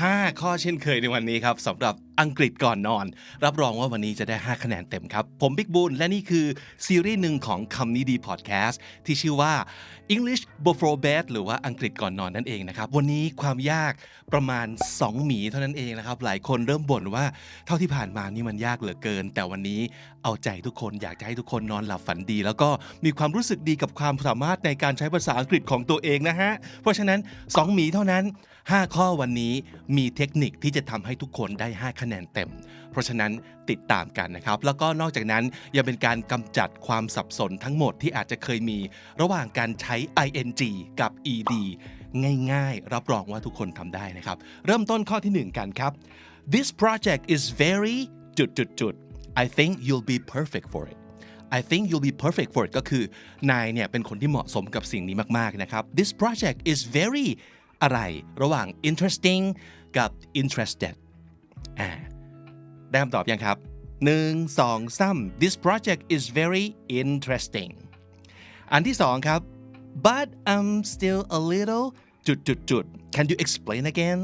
5 ข้อเช่นเคยในวันนี้ครับสำหรับ อังกฤษก่อนนอน รับรองว่าวันนี้จะได้ 5 คะแนนเต็มครับ ผมบิ๊กบูลและนี่คือซีรีส์หนึ่งของคำนี้ดีพอดแคสต์ที่ชื่อว่า English Before Bed หรือว่าอังกฤษก่อนนอนนั่นเองนะครับ วันนี้ความยากประมาณ 2 หมีเท่านั้นเองนะครับ หลายคนเริ่มบ่นว่าเท่าที่ผ่านมานี่มันยากเหลือเกิน แต่วันนี้เอาใจทุกคนอยากจะให้ทุกคนนอนหลับฝันดี แล้วก็มีความรู้สึกดีกับความสามารถในการใช้ภาษาอังกฤษของตัวเองนะฮะ เพราะฉะนั้น 2 หมีเท่านั้น 5 ข้อวันนี้มีเทคนิคที่จะทำให้ทุกคนได้ 5 คะแนนเต็ม เพราะฉะนั้นติดตามกันนะครับ แล้วก็นอกจากนั้นยังเป็นการกำจัดความสับสนทั้งหมดที่อาจจะเคยมี ระหว่างการใช้ ing กับ ed ง่ายๆ รับรองว่าทุกคนทำได้นะครับ เริ่มต้นข้อที่ 1 กันครับ this project is very จุดจุดจุด I think you'll be perfect for it I think you'll be perfect for it ก็คือนายเนี่ยเป็นคนที่เหมาะสมกับสิ่งนี้มากๆนะครับ this project is very อะไรระหว่าง interesting กับ interested ได้คำตอบยังครับ1 2 3 this project is very interesting อันที่สองครับ but I'm still a little จุดจุดจุด can you explain again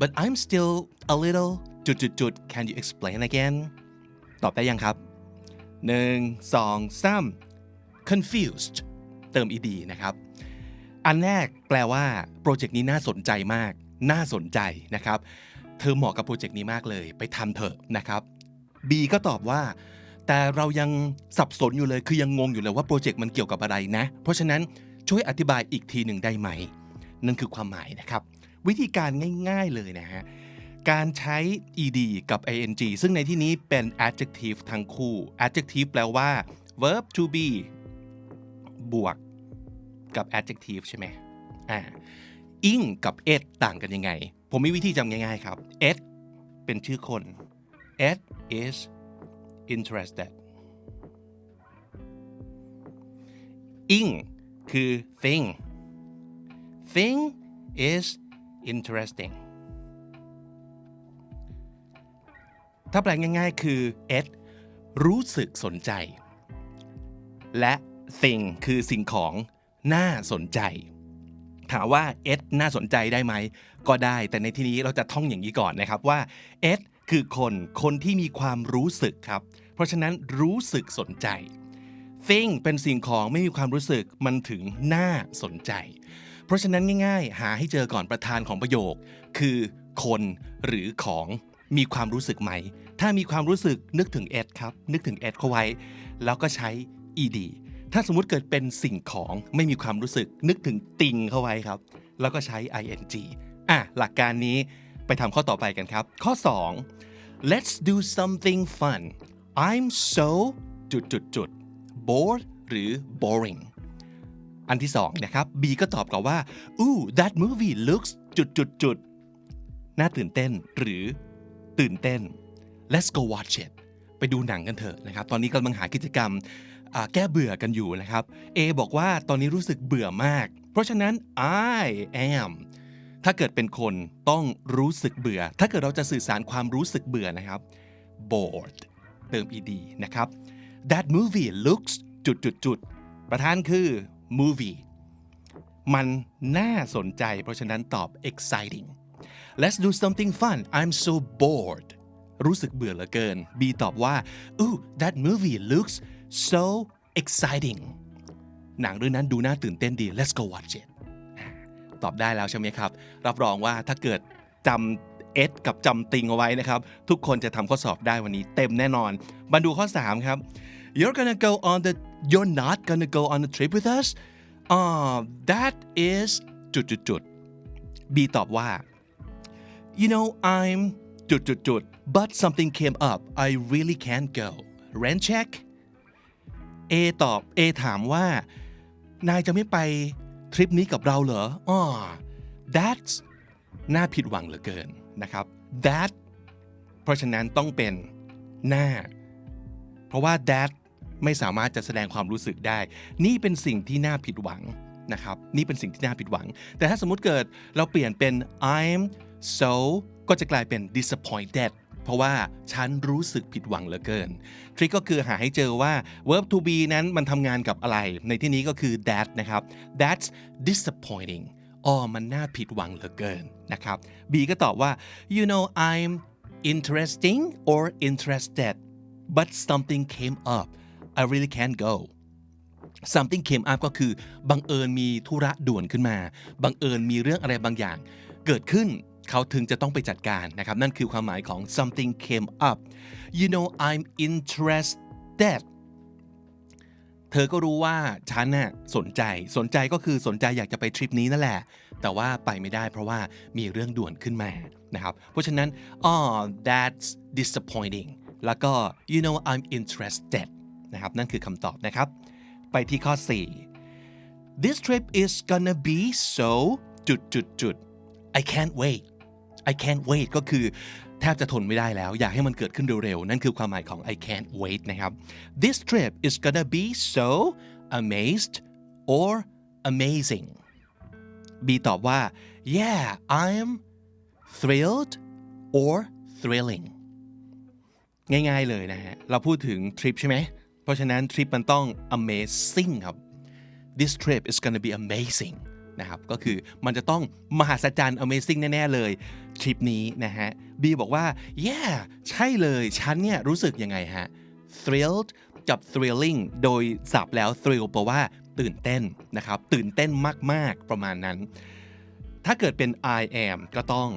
but I'm still a little จุดจุดจุด can you explain again ตอบได้ยังครับ1 2 3 confused เติม ed นะครับ อันแรกแปลว่า โปรเจกต์นี้น่าสนใจมาก น่าสนใจนะครับ เธอเหมาะกับโปรเจกต์นี้มากเลย ไปทำเถอะนะครับ B ก็ตอบว่า แต่เรายังสับสนอยู่เลยคือยังงงอยู่เลยว่าโปรเจกต์มันเกี่ยวกับอะไรนะ เพราะฉะนั้นช่วยอธิบายอีกทีหนึ่งได้ไหม นั่นคือความหมายนะครับ วิธีการง่ายๆเลยนะฮะการใช้ ed กับ ing ซึ่งในที่นี้เป็น adjective ทั้งคู่ adjective แปลว่า verb to be บวกกับ adjective ใช่ไหมอ่า ing กับ it ต่างกันยังไง ผมมีวิธีจำง่ายๆครับ it เป็นชื่อคน it is interested ing คือ thing thing is interesting ถ้าแปลง่ายๆคือ it รู้สึกสนใจ และ thing คือสิ่งของน่าสนใจ ถามว่า it น่าสนใจได้ไหม ก็ได้ แต่ในที่นี้เราจะท่องอย่างนี้ก่อนนะครับว่า it คือคนคนที่มีความรู้สึกครับ เพราะฉะนั้นรู้สึกสนใจ thing เป็นสิ่งของไม่มีความรู้สึกมันถึงน่าสนใจ เพราะฉะนั้นง่ายๆ หาให้เจอก่อนประธานของประโยค คือคนหรือของมีความรู้สึกไหม ถ้ามีความรู้สึกนึกถึง it ครับ นึกถึง it เข้าไว้ แล้วก็ใช้ ed ถ้าสมมุติเกิดเป็นสิ่งของไม่มีความรู้สึกนึกถึงติงเข้าไว้ครับ แล้วก็ใช้ ing อะหลักการนี้ไปทำข้อต่อไปกันครับ ข้อ 2 let's do something fun I'm so จุดจุดจุด bored หรือ boring อันที่สองนะครับ B ก็ตอบกลับว่า ooh that movie looks จุดจุดจุดน่าตื่นเต้นหรือตื่นเต้น let's go watch it ไปดูหนังกันเถอะนะครับ ตอนนี้กำลังหากิจกรรม แก้เบื่อกันอยู่นะครับ A บอกว่าตอนนี้รู้สึกเบื่อมาก เพราะฉะนั้น I am ถ้าเกิดเป็นคนต้องรู้สึกเบื่อ ถ้าเกิดเราจะสื่อสารความรู้สึกเบื่อนะครับ bored เติม ed นะครับ that movie looks จุดจุดจุดประธานคือ movie มันน่าสนใจ เพราะฉะนั้นตอบ exciting let's do something fun I'm so bored รู้สึกเบื่อเหลือเกิน B ตอบว่า ooh that movie looks so exciting หนังเรื่องนั้นดูน่าตื่นเต้นดี let's go watch it ตอบได้แล้วใช่ไหมครับ รับรองว่าถ้าเกิดจำ S กับจำติงเอาไว้นะครับ ทุกคนจะทำข้อสอบได้วันนี้เต็มแน่นอนมาดูข้อ 3 ครับ you're gonna go on the you're not gonna go on a trip with us uh, that is จุดจุดจุด B ตอบว่า you know I'm จุดจุดจุด but something came up I really can't go rent check A ตอบ A ถามว่า นายจะไม่ไปทริปนี้กับเราเหรออ๋อ that's น่าผิดหวังเหลือเกินนะครับ that เพราะฉะนั้นต้องเป็นหน้า เพราะว่า that ไม่สามารถจะแสดงความรู้สึกได้ นี่เป็นสิ่งที่น่าผิดหวังนะครับ นี่เป็นสิ่งที่น่าผิดหวัง แต่ถ้าสมมุติเกิดเราเปลี่ยนเป็น I'm so ก็จะกลายเป็น disappointed เพราะว่าฉันรู้สึกผิดหวังเหลือเกิน ทริคก็คือหาให้เจอว่า verb to be นั้นมันทำงานกับอะไร ในที่นี้ก็คือ that นะครับ that's disappointing อ๋อมันน่าผิดหวังเหลือเกินนะครับ B ก็ตอบว่า you know I'm interesting or interested but something came up I really can't go something came up ก็คือบังเอิญมีธุระด่วนขึ้นมา บังเอิญมีเรื่องอะไรบางอย่าง เกิดขึ้น เขาถึงจะต้องไปจัดการนะครับ นั่นคือความหมายของ something came up you know I'm interested เธอก็รู้ว่าฉันน่ะสนใจสนใจก็คือสนใจอยากจะไปทริปนี้นั่นแหละ แต่ว่าไปไม่ได้เพราะว่ามีเรื่องด่วนขึ้นมานะครับเพราะฉะนั้น oh that's disappointing แล้วก็ you know I'm interested นะครับนั่นคือคำตอบนะครับ ไปที่ข้อ 4 this trip is gonna be so จุดจุดจุด I can't wait I can't wait ก็คือแทบจะทนไม่ได้แล้ว อยากให้มันเกิดขึ้นเร็วๆ นั่นคือความหมายของ I can't wait นะครับ this trip is gonna be so amazed or amazing B ตอบว่า yeah I'm thrilled or thrilling ง่ายๆเลยนะฮะ เราพูดถึงทริปใช่ไหม เพราะฉะนั้นทริปมันต้อง amazing ครับ this trip is gonna be amazing นะครับก็คือมันจะต้องมหัศจรรย์ amazing แน่ ๆ เลยทริปนี้นะฮะ B บอกว่า yeah ใช่เลยฉันเนี่ยรู้สึกยังไงฮะ thrilled กับ thrilling โดยสับแล้ว thrill แปลว่าตื่นเต้นนะครับตื่นเต้นมาก ๆ ประมาณนั้น ถ้าเกิดเป็น I am ก็ต้อง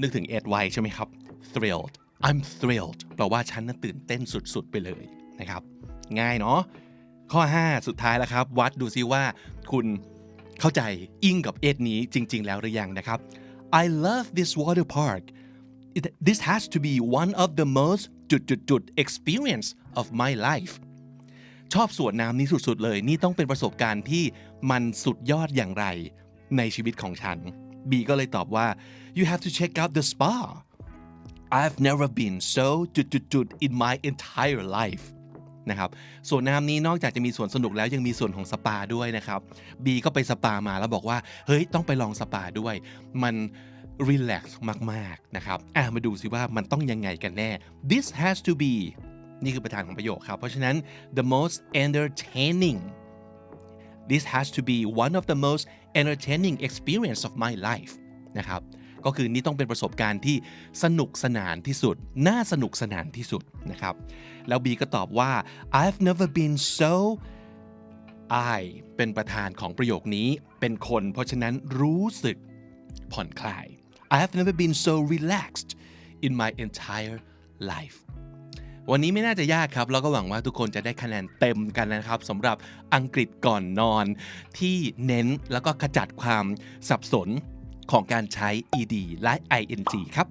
นึกถึง ed ไว้ใช่ไหมครับ thrilled I'm thrilled แปลว่าฉันน่ะตื่นเต้นสุด ๆ ไปเลยนะครับ ง่ายเนาะข้อ 5 สุดท้ายแล้วครับ วัดดูซิว่าคุณ เข้าใจอิงกับเอ็ดนี้จริง ๆ แล้วหรือยังนะครับ I love this water park It- this has to be one of the most จุดจุดจุด experience of my life ชอบสวนน้ำนี้สุด ๆ เลย นี่ต้องเป็นประสบการณ์ที่มันสุดยอดอย่างไรในชีวิตของฉัน B ก็เลยตอบว่า you have to check out the spa I've never been so จุดจุดจุด in my entire life นะครับส่วนน้ำนี้นอกจากจะมีส่วนสนุกแล้วยังมีส่วนของสปาด้วยนะครับ B ก็ไปสปามาแล้วบอกว่าเฮ้ยต้องไปลองสปาด้วย มันรีแลกซ์มากๆนะครับอะมาดูสิว่ามันต้องยังไงกันแน่ this has to be นี่คือประธานของประโยคครับ เพราะฉะนั้น the most entertaining this has to be one of the most entertaining experience of my life นะครับ ก็คือนี่ต้องเป็นประสบการณ์ที่สนุกสนานที่สุด น่าสนุกสนานที่สุดนะครับ แล้วบีก็ตอบว่า I've never been so I เป็นประธานของประโยคนี้เป็นคน เพราะฉะนั้นรู้สึกผ่อนคลาย I've never been so relaxed in my entire life วันนี้ไม่น่าจะยากครับ แล้วก็หวังว่าทุกคนจะได้คะแนนเต็มกันนะครับสำหรับอังกฤษก่อนนอน ที่เน้นแล้วก็ขจัดความสับสน ของการใช้ ed และ ing ครับ